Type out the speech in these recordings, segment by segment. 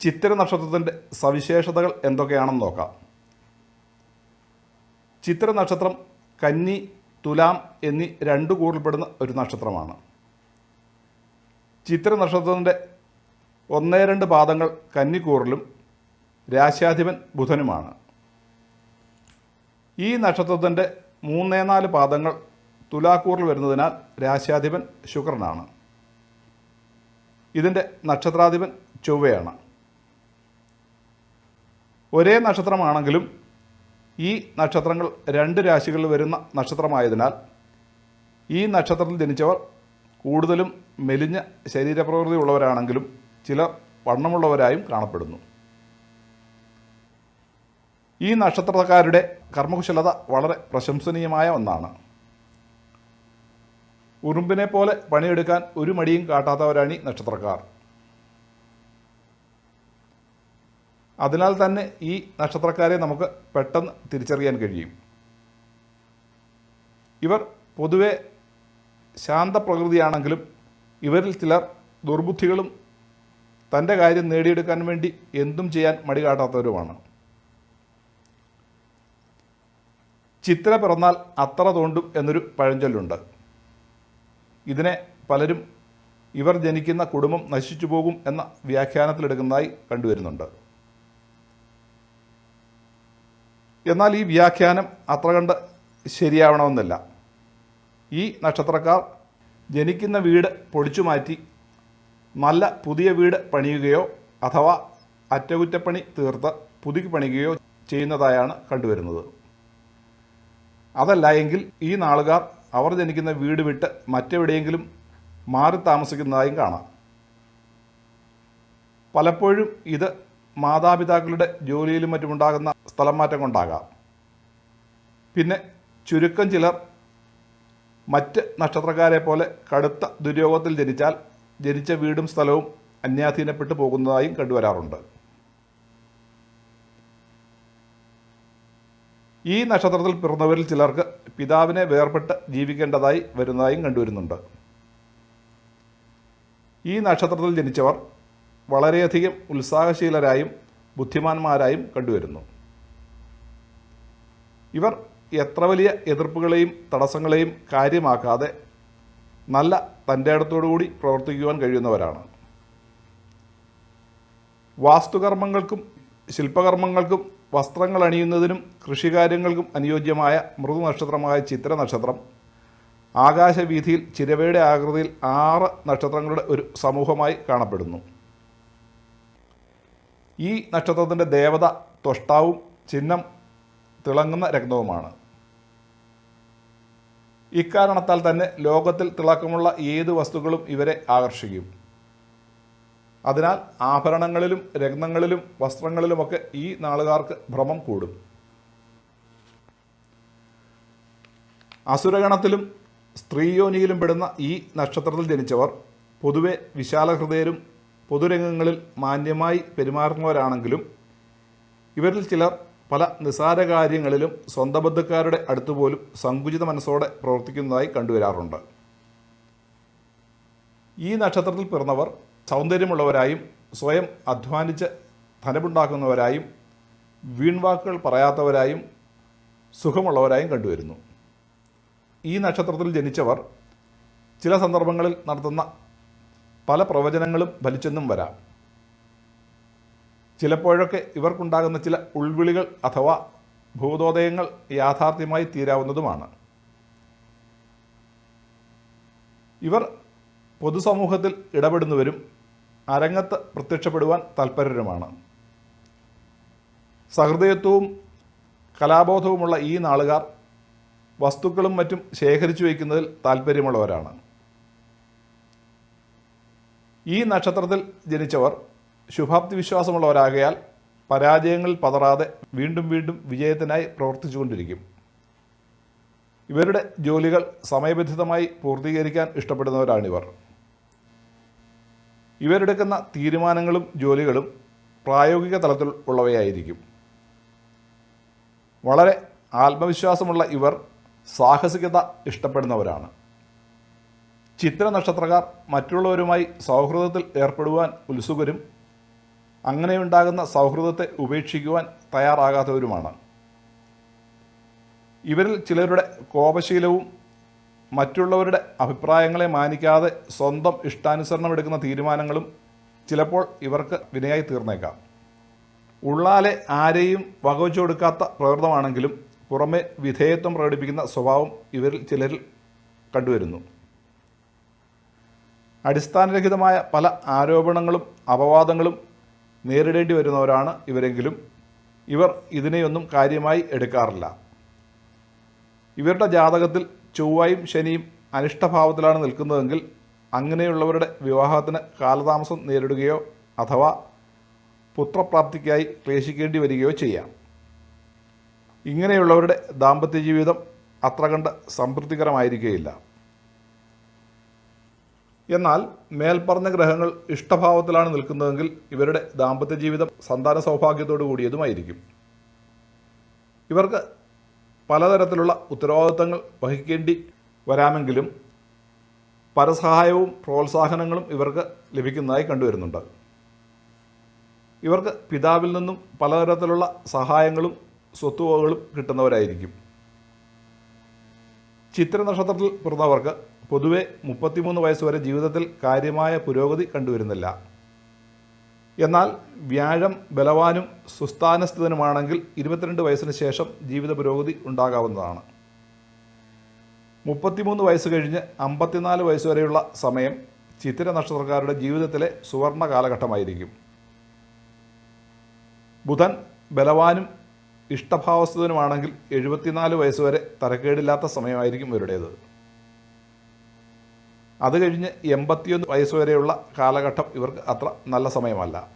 ചിത്തിര നക്ഷത്രത്തിന്റെ സവിശേഷതകൾ എന്തൊക്കെയാണെന്ന് നോക്കാം. ചിത്തിര നക്ഷത്രം കന്നി തുലാം എന്നീ രണ്ട് കൂറിൽപ്പെടുന്ന ഒരു നക്ഷത്രമാണ്. ചിത്തിര നക്ഷത്രത്തിന്റെ ഒന്നേ രണ്ട് പാദങ്ങൾ കന്നിക്കൂറിലും രാശ്യാധിപൻ ബുധനുമാണ്. ഈ നക്ഷത്രത്തിന്റെ മൂന്നേ നാല് പാദങ്ങൾ തുലാക്കൂറിൽ വരുന്നതിനാൽ രാശ്യാധിപൻ ശുക്രനാണ്. ഇതിന്റെ നക്ഷത്രാധിപൻ ചൊവ്വയാണ്. ഒരേ നക്ഷത്രമാണെങ്കിലും ഈ നക്ഷത്രങ്ങൾ രണ്ട് രാശികളിൽ വരുന്ന നക്ഷത്രമായതിനാൽ ഈ നക്ഷത്രത്തിൽ ജനിച്ചവർ കൂടുതലും മെലിഞ്ഞ ശരീരപ്രകൃതി ഉള്ളവരാണെങ്കിലും ചിലർ വണ്ണമുള്ളവരായും കാണപ്പെടുന്നു. ഈ നക്ഷത്രക്കാരുടെ കർമ്മകുശലത വളരെ പ്രശംസനീയമായ ഒന്നാണ്. ഉറുമ്പിനെ പോലെ പണിയെടുക്കാൻ ഒരു മടിയും കാട്ടാത്തവരാണ് ഈ നക്ഷത്രക്കാർ. അതിനാൽ തന്നെ ഈ നക്ഷത്രക്കാരെ നമുക്ക് പെട്ടെന്ന് തിരിച്ചറിയാൻ കഴിയും. ഇവർ പൊതുവെ ശാന്തപ്രകൃതിയാണെങ്കിലും ഇവരിൽ ചിലർ ദുർബുദ്ധികളും തന്റെ കാര്യം നേടിയെടുക്കാൻ വേണ്ടി എന്തും ചെയ്യാൻ മടി കാട്ടാത്തവരുമാണ്. ചിത്ര പിറന്നാൽ അത്ര തോണ്ടും എന്നൊരു പഴഞ്ചൊല്ലുണ്ട്. ഇതിനെ പലരും ഇവർ ജനിക്കുന്ന കുടുംബം നശിച്ചു പോകും എന്ന വ്യാഖ്യാനത്തിലെടുക്കുന്നതായി കണ്ടുവരുന്നുണ്ട്. എന്നാൽ ഈ വ്യാഖ്യാനം അത്ര കണ്ട് ശരിയാവണമെന്നില്ല. ഈ നക്ഷത്രക്കാർ ജനിക്കുന്ന വീട് പൊടിച്ചു മാറ്റി നല്ല പുതിയ വീട് പണിയുകയോ അഥവാ അറ്റകുറ്റപ്പണി തീർത്ത് പുതുക്കി പണിയുകയോ ചെയ്യുന്നതായാണ് കണ്ടുവരുന്നത്. അതല്ല എങ്കിൽ ഈ നാളുകാർ അവർ ജനിക്കുന്ന വീട് വിട്ട് മറ്റെവിടെയെങ്കിലും മാറി താമസിക്കുന്നതായും കാണാം. പലപ്പോഴും ഇത് മാതാപിതാക്കളുടെ ജോലിയിലും മറ്റുമുണ്ടാകുന്ന സ്ഥലം മാറ്റം കൊണ്ടാകാം പിന്നെ ചുരുക്കം ചിലർ മറ്റ് നക്ഷത്രക്കാരെ പോലെ കടുത്ത ദുര്യോഗത്തിൽ ജനിച്ചാൽ ജനിച്ച വീടും സ്ഥലവും അന്യാധീനപ്പെട്ടു പോകുന്നതായും കണ്ടുവരാറുണ്ട്. ഈ നക്ഷത്രത്തിൽ പിറന്നവരിൽ ചിലർക്ക് പിതാവിനെ വേർപെട്ട് ജീവിക്കേണ്ടതായി വരുന്നതായും കണ്ടുവരുന്നുണ്ട്. ഈ നക്ഷത്രത്തിൽ ജനിച്ചവർ വളരെയധികം ഉത്സാഹശീലരായും ബുദ്ധിമാന്മാരായും കണ്ടുവരുന്നു. ഇവർ എത്ര വലിയ എതിർപ്പുകളെയും തടസ്സങ്ങളെയും കാര്യമാക്കാതെ നല്ല തന്റെ അടുത്തോടുകൂടി പ്രവർത്തിക്കുവാൻ കഴിയുന്നവരാണ്. വാസ്തുകർമ്മങ്ങൾക്കും ശില്പകർമ്മങ്ങൾക്കും വസ്ത്രങ്ങൾ അണിയുന്നതിനും കൃഷികാര്യങ്ങൾക്കും അനുയോജ്യമായ മൃദുനക്ഷത്രമായ ചിത്ര നക്ഷത്രം ആകാശവീഥിയിൽ ചിരവയുടെ ആകൃതിയിൽ ആറ് നക്ഷത്രങ്ങളുടെ ഒരു സമൂഹമായി കാണപ്പെടുന്നു. ഈ നക്ഷത്രത്തിന്റെ ദേവത തൊഷ്ടാവും ചിഹ്നം തിളങ്ങുന്ന രത്നവുമാണ് ഇക്കാരണത്താൽ തന്നെ ലോകത്തിൽ തിളക്കമുള്ള ഏത് വസ്തുക്കളും ഇവരെ ആകർഷിക്കും. അതിനാൽ ആഭരണങ്ങളിലും രത്നങ്ങളിലും വസ്ത്രങ്ങളിലുമൊക്കെ ഈ നാളുകാർക്ക് ഭ്രമം കൂടും. അസുരഗണത്തിലും സ്ത്രീയോനിയിലും പെടുന്ന ഈ നക്ഷത്രത്തിൽ ജനിച്ചവർ പൊതുവെ വിശാലഹൃദയരും പൊതുരംഗങ്ങളിൽ മാന്യമായി പെരുമാറുന്നവരാണെങ്കിലും ഇവരിൽ ചിലർ പല നിസാര കാര്യങ്ങളിലും സ്വന്തം ബന്ധുക്കാരുടെ അടുത്തുപോലും സങ്കുചിത മനസ്സോടെ പ്രവർത്തിക്കുന്നതായി കണ്ടുവരാറുണ്ട്. ഈ നക്ഷത്രത്തിൽ പിറന്നവർ സൗന്ദര്യമുള്ളവരായും സ്വയം അധ്വാനിച്ച് ധനമുണ്ടാക്കുന്നവരായും വീൺവാക്കുകൾ പറയാത്തവരായും സുഖമുള്ളവരായും കണ്ടുവരുന്നു. ഈ നക്ഷത്രത്തിൽ ജനിച്ചവർ ചില സന്ദർഭങ്ങളിൽ നടത്തുന്ന പല പ്രവചനങ്ങളും ഫലിച്ചെന്നും വരാം. ചിലപ്പോഴൊക്കെ ഇവർക്കുണ്ടാകുന്ന ചില ഉൾവിളികൾ അഥവാ ഭൂതോദയങ്ങൾ യാഥാർത്ഥ്യമായി തീരാവുന്നതുമാണ്. ഇവർ പൊതുസമൂഹത്തിൽ ഇടപെടുന്നവരും അരങ്ങത്ത് പ്രത്യക്ഷപ്പെടുവാൻ താൽപ്പര്യരുമാണ് സഹൃദയത്വവും കലാബോധവുമുള്ള ഈ നാളുകാർ വസ്തുക്കളും മറ്റും ശേഖരിച്ചു വയ്ക്കുന്നതിൽ താൽപ്പര്യമുള്ളവരാണ് ഈ നക്ഷത്രത്തിൽ ജനിച്ചവർ ശുഭാപ്തി വിശ്വാസമുള്ളവരാകയാൽ പരാജയങ്ങളിൽ പതറാതെ വീണ്ടും വീണ്ടും വിജയത്തിനായി പ്രവർത്തിച്ചുകൊണ്ടിരിക്കും. ഇവരുടെ ജോലികൾ സമയബന്ധിതമായി പൂർത്തീകരിക്കാൻ ഇഷ്ടപ്പെടുന്നവരാണിവർ. ഇവരെടുക്കുന്ന തീരുമാനങ്ങളും ജോലികളും പ്രായോഗിക തലത്തിൽ ഉള്ളവയായിരിക്കും. വളരെ ആത്മവിശ്വാസമുള്ള ഇവർ സാഹസികത ഇഷ്ടപ്പെടുന്നവരാണ്. ചിത്ര നക്ഷത്രക്കാർ മറ്റുള്ളവരുമായി സൗഹൃദത്തിൽ ഏർപ്പെടുവാൻ ഉത്സുകരും അങ്ങനെയുണ്ടാകുന്ന സൗഹൃദത്തെ ഉപേക്ഷിക്കുവാൻ തയ്യാറാകാത്തവരുമാണ്. ഇവരിൽ ചിലരുടെ കോപശീലവും മറ്റുള്ളവരുടെ അഭിപ്രായങ്ങളെ മാനിക്കാതെ സ്വന്തം ഇഷ്ടാനുസരണം എടുക്കുന്ന തീരുമാനങ്ങളും ചിലപ്പോൾ ഇവർക്ക് വിനയായി തീർന്നേക്കാം. ഉള്ളാലെ ആരെയും വകവച്ചു കൊടുക്കാത്ത പ്രകൃതമാണെങ്കിലും പുറമെ വിധേയത്വം പ്രകടിപ്പിക്കുന്ന സ്വഭാവം ഇവരിൽ ചിലരിൽ കണ്ടുവരുന്നു. അടിസ്ഥാനരഹിതമായ പല ആരോപണങ്ങളും അപവാദങ്ങളും നേരിടേണ്ടി വരുന്നവരാണ് ഇവരെങ്കിലും. ഇവർ ഇതിനെയൊന്നും കാര്യമായി എടുക്കാറില്ല. ഇവരുടെ ജാതകത്തിൽ ചൊവ്വയും ശനിയും അനിഷ്ടഭാവത്തിലാണ് നിൽക്കുന്നതെങ്കിൽ അങ്ങനെയുള്ളവരുടെ വിവാഹത്തിന് കാലതാമസം നേരിടുകയോ അഥവാ പുത്രപ്രാപ്തിക്കായി ക്ലേശിക്കേണ്ടി വരികയോ ചെയ്യാം. ഇങ്ങനെയുള്ളവരുടെ ദാമ്പത്യ ജീവിതം അത്ര കണ്ട് സംതൃപ്തികരമായിരിക്കുകയില്ല എന്നാൽ മേൽപ്പറഞ്ഞ ഗ്രഹങ്ങൾ ഇഷ്ടഭാവത്തിലാണ് നിൽക്കുന്നതെങ്കിൽ ഇവരുടെ ദാമ്പത്യ ജീവിതം സന്താന സൗഭാഗ്യത്തോടു കൂടിയതുമായിരിക്കും. ഇവർക്ക് പലതരത്തിലുള്ള ഉത്തരവാദിത്തങ്ങൾ വഹിക്കേണ്ടി വരാമെങ്കിലും പരസഹായവും പ്രോത്സാഹനങ്ങളും ഇവർക്ക് ലഭിക്കുന്നതായി കണ്ടുവരുന്നുണ്ട്. ഇവർക്ക് പിതാവിൽ നിന്നും പലതരത്തിലുള്ള സഹായങ്ങളും സ്വത്തുവകകളും കിട്ടുന്നവരായിരിക്കും. ചിത്ര നക്ഷത്രത്തിൽ പിറന്നവർക്ക് പൊതുവെ മുപ്പത്തിമൂന്ന് വയസ്സുവരെ ജീവിതത്തിൽ കാര്യമായ പുരോഗതി കണ്ടുവരുന്നില്ല. എന്നാൽ വ്യാഴം ബലവാനും സുസ്ഥാനസ്ഥിതനുമാണെങ്കിൽ ഇരുപത്തിരണ്ട് വയസ്സിന് ശേഷം ജീവിത പുരോഗതി ഉണ്ടാകാവുന്നതാണ്. മുപ്പത്തിമൂന്ന് വയസ്സ് കഴിഞ്ഞ് അമ്പത്തിനാല് വയസ്സ് വരെയുള്ള സമയം ചിത്തിര നക്ഷത്രക്കാരുടെ ജീവിതത്തിലെ സുവർണ കാലഘട്ടമായിരിക്കും. ബുധൻ ബലവാനും ഇഷ്ടഭാവസ്ഥിതനുമാണെങ്കിൽ എഴുപത്തിനാല് വയസ്സ് വരെ തരക്കേടില്ലാത്ത സമയമായിരിക്കും ഇവരുടേത്. അത് കഴിഞ്ഞ് എൺപത്തിയൊന്ന് വയസ്സ് വരെയുള്ള കാലഘട്ടം ഇവർക്ക് അത്ര നല്ല സമയമല്ല.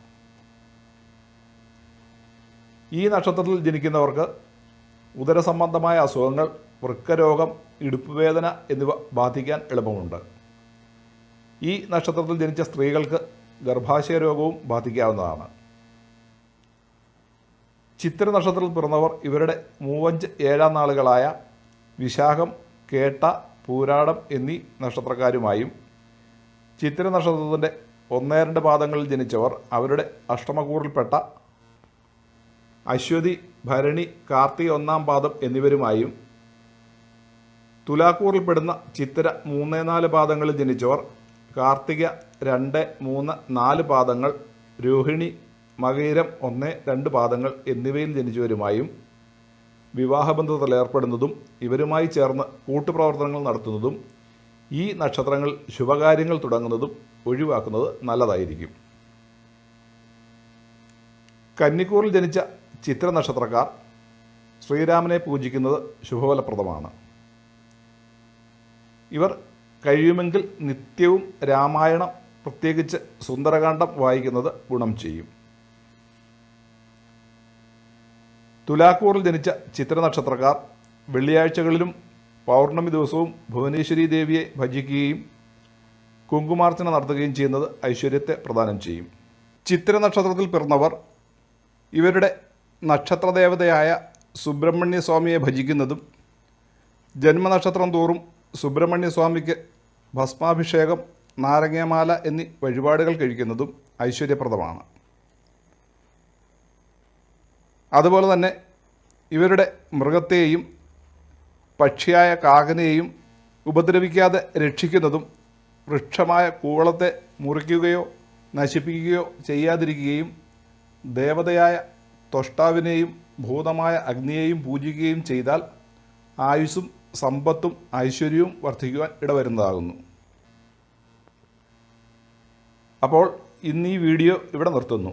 ഈ നക്ഷത്രത്തിൽ ജനിക്കുന്നവർക്ക് ഉദരസംബന്ധമായ അസുഖങ്ങൾ വൃക്കരോഗം ഇടുപ്പുവേദന എന്നിവ ബാധിക്കാൻ എളുപ്പമുണ്ട്. ഈ നക്ഷത്രത്തിൽ ജനിച്ച സ്ത്രീകൾക്ക് ഗർഭാശയ രോഗവും ബാധിക്കാവുന്നതാണ്. ചിത്ര നക്ഷത്രത്തിൽ പിറന്നവർ ഇവരുടെ മൂവഞ്ച് ഏഴാം നാളുകളായ വിശാഖം കേട്ട പൂരാടം എന്നീ നക്ഷത്രക്കാരുമായും ചിത്ര നക്ഷത്രത്തിന്റെ ഒന്നേ രണ്ട് പാദങ്ങളിൽ ജനിച്ചവർ അവരുടെ അഷ്ടമകൂറിൽപ്പെട്ട അശ്വതി ഭരണി കാർത്തി ഒന്നാം പാദം എന്നിവരുമായും തുലാക്കൂറിൽപ്പെടുന്ന ചിത്തിര മൂന്നേ നാല് പാദങ്ങളിൽ ജനിച്ചവർ കാർത്തിക രണ്ട് മൂന്ന് നാല് പാദങ്ങൾ രോഹിണി മകയിരം ഒന്ന് രണ്ട് പാദങ്ങൾ എന്നിവയിൽ ജനിച്ചവരുമായും വിവാഹബന്ധത്തിൽ ഏർപ്പെടുന്നതും ഇവരുമായി ചേർന്ന് കൂട്ടുപ്രവർത്തനങ്ങൾ നടത്തുന്നതും ഈ നക്ഷത്രങ്ങൾ ശുഭകാര്യങ്ങൾ തുടങ്ങുന്നതും ഒഴിവാക്കുന്നത് നല്ലതായിരിക്കും. കന്നിക്കൂറിൽ ജനിച്ച ചിത്ര നക്ഷത്രക്കാർ ശ്രീരാമനെ പൂജിക്കുന്നത് ശുഭഫലപ്രദമാണ്. ഇവർ കഴിയുമെങ്കിൽ നിത്യവും രാമായണം പ്രത്യേകിച്ച് സുന്ദരകാന്ഡം വായിക്കുന്നത് ഗുണം ചെയ്യും. തുലാക്കൂറിൽ ജനിച്ച ചിത്ര നക്ഷത്രക്കാർ വെള്ളിയാഴ്ചകളിലും പൗർണമി ദിവസവും ഭുവനേശ്വരി ദേവിയെ ഭജിക്കുകയും കുങ്കുമാർച്ചന നടത്തുകയും ചെയ്യുന്നത് ഐശ്വര്യത്തെ പ്രദാനം ചെയ്യും. ചിത്ര നക്ഷത്രത്തിൽ പിറന്നവർ ഇവരുടെ നക്ഷത്രദേവതയായ സുബ്രഹ്മണ്യ സ്വാമിയെ ഭജിക്കുന്നതും ജന്മനക്ഷത്രം തോറും സുബ്രഹ്മണ്യ സ്വാമിക്ക് ഭസ്മാഭിഷേകം നാരങ്ങമാല എന്നീ വഴിപാടുകൾ കഴിക്കുന്നതും ഐശ്വര്യപ്രദമാണ്. അതുപോലെ തന്നെ ഇവരുടെ മൃഗത്തെയും പക്ഷിയായ കാകനെയും ഉപദ്രവിക്കാതെ രക്ഷിക്കുന്നതും വൃക്ഷമായ കൂവളത്തെ മുറിക്കുകയോ നശിപ്പിക്കുകയോ ചെയ്യാതിരിക്കുകയും ദേവതയായ തൊഷ്ടാവിനെയും ഭൂതമായ അഗ്നിയെയും പൂജിക്കുകയും ചെയ്താൽ ആയുസ്സും സമ്പത്തും ഐശ്വര്യവും വർദ്ധിക്കുവാൻ ഇടവരുന്നതാകുന്നു. അപ്പോൾ ഇന്ന് ഈ വീഡിയോ ഇവിടെ നിർത്തുന്നു.